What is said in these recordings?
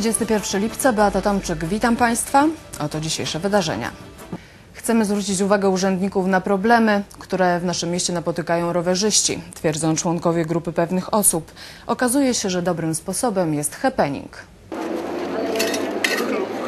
31 lipca, Beata Tomczyk, witam Państwa. Oto dzisiejsze wydarzenia. Chcemy zwrócić uwagę urzędników na problemy, które w naszym mieście napotykają rowerzyści, twierdzą członkowie grupy pewnych osób. Okazuje się, że dobrym sposobem jest happening.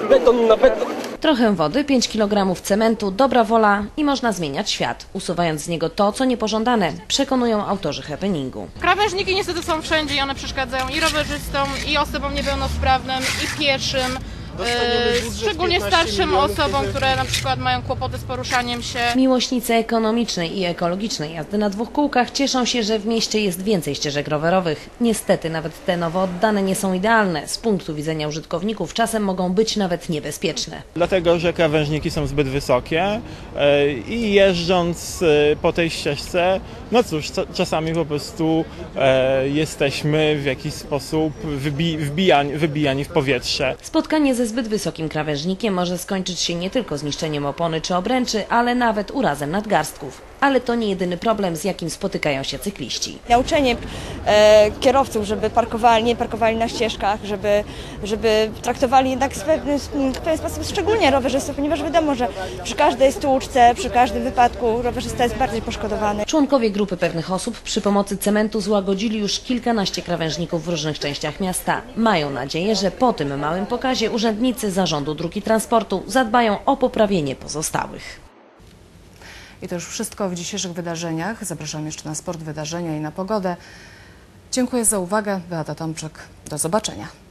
Beton na beton. Trochę wody, 5 kg cementu, dobra wola i można zmieniać świat, usuwając z niego to, co niepożądane, przekonują autorzy happeningu. Krawężniki niestety są wszędzie i one przeszkadzają i rowerzystom, i osobom niepełnosprawnym, i pieszym. E, budżet Szczególnie 15 starszym osobom, które na przykład mają kłopoty z poruszaniem się. Miłośnicy ekonomicznej i ekologicznej jazdy na dwóch kółkach cieszą się, że w mieście jest więcej ścieżek rowerowych. Niestety nawet te nowo oddane nie są idealne. Z punktu widzenia użytkowników czasem mogą być nawet niebezpieczne. Dlatego, że krawężniki są zbyt wysokie e, i jeżdżąc e, po tej ścieżce, no cóż, czasami po prostu jesteśmy w jakiś sposób wybi- wbijani, wybijani w powietrze. Spotkanie ze zbyt wysokim krawężnikiem może skończyć się nie tylko zniszczeniem opony czy obręczy, ale nawet urazem nadgarstków. Ale to nie jedyny problem, z jakim spotykają się cykliści. nauczenie e, kierowców, żeby parkowali, nie parkowali na ścieżkach, żeby, żeby traktowali jednak w pewien, w pewien sposób szczególnie rowerzystów, ponieważ wiadomo, że przy każdej stłuczce, przy każdym wypadku rowerzysta jest bardziej poszkodowany. Członkowie grupy pewnych osób przy pomocy cementu złagodzili już kilkanaście krawężników w różnych częściach miasta. Mają nadzieję, że po tym małym pokazie urzędnicy Zarządu Dróg i Transportu zadbają o poprawienie pozostałych. I to już wszystko w dzisiejszych wydarzeniach. Zapraszam jeszcze na sport, wydarzenia i na pogodę. Dziękuję za uwagę. Beata Tomczyk. Do zobaczenia.